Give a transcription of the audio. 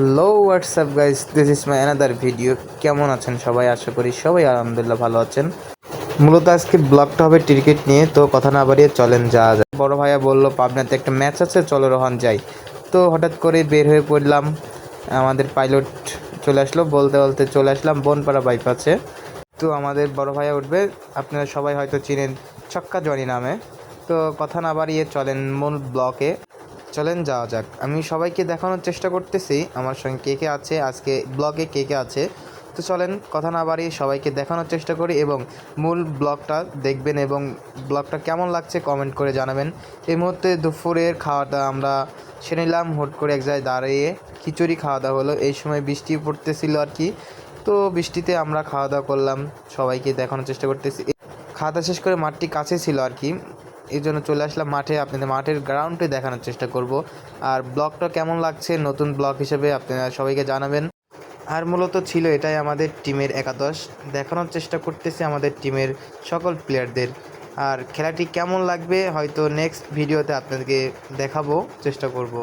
Hello WhatsApp guys this is my another video কেমন আছেন সবাই? আশা করি সবাই আলহামদুলিল্লাহ ভালো আছেন। মূলত আজকে ব্লগটা হবে ক্রিকেট নিয়ে, তো কথা না বাড়িয়ে চলেন, যাওয়া যায় বড় ভাইয়া বলল, পাবনাতে একটা ম্যাচ আছে, চলো রোহন যাই। তো হঠাৎ করে বের হয়ে পড়লাম। আমাদের পাইলট চলে আসলো, বলতে বলতে চলে আসলাম, বনপাড়া বাইপাসে। তো আমাদের বড় ভাইয়া উঠবে, আপনারা সবাই হয়তো চিনেন, ছক্কা জনি নামে। তো কথা না বাড়িয়ে চলেন মূল ব্লকে। চলেন যাওয়া যাক। আমি সবাইকে দেখানোর চেষ্টা করতেছি, আমার সঙ্গে কে কে আছে, আজকে ব্লগে কে কে আছে। তো চলেন, কথা না বাড়িয়ে সবাইকে দেখানোর চেষ্টা করি এবং মূল ব্লগটা দেখবেন এবং ব্লগটা কেমন লাগছে কমেন্ট করে জানাবেন। এই মুহূর্তে দুপুরের খাওয়াটা আমরা সেরে নিলাম, হুট করে এক জায়গায় দাঁড়িয়ে খিচুড়ি খাওয়া দাওয়া হলো। এই সময় বৃষ্টি পড়তেছিল আর কি। তো বৃষ্টিতে আমরা খাওয়া দাওয়া করলাম, সবাইকে দেখানোর চেষ্টা করতেছি। খাওয়া দাওয়া শেষ করে মাঠটি কাছে ছিল আর কি। এই জন্য চলে আসলাম মাঠে। আপনাদের মাঠের গ্রাউন্ডে দেখানোর চেষ্টা করব। আর ব্লকটা কেমন লাগছে? নতুন ব্লক হিসেবে আপনারা সবাইকে জানাবেন। আর মূলত ছিল এটাই আমাদের টিমের একাদশ। দেখানোর চেষ্টা করতেছি আমাদের টিমের সকল প্লেয়ারদের আর খেলাটি কেমন লাগবে? হয়তো নেক্সট ভিডিওতে আপনাদেরকে দেখাবো, চেষ্টা করব।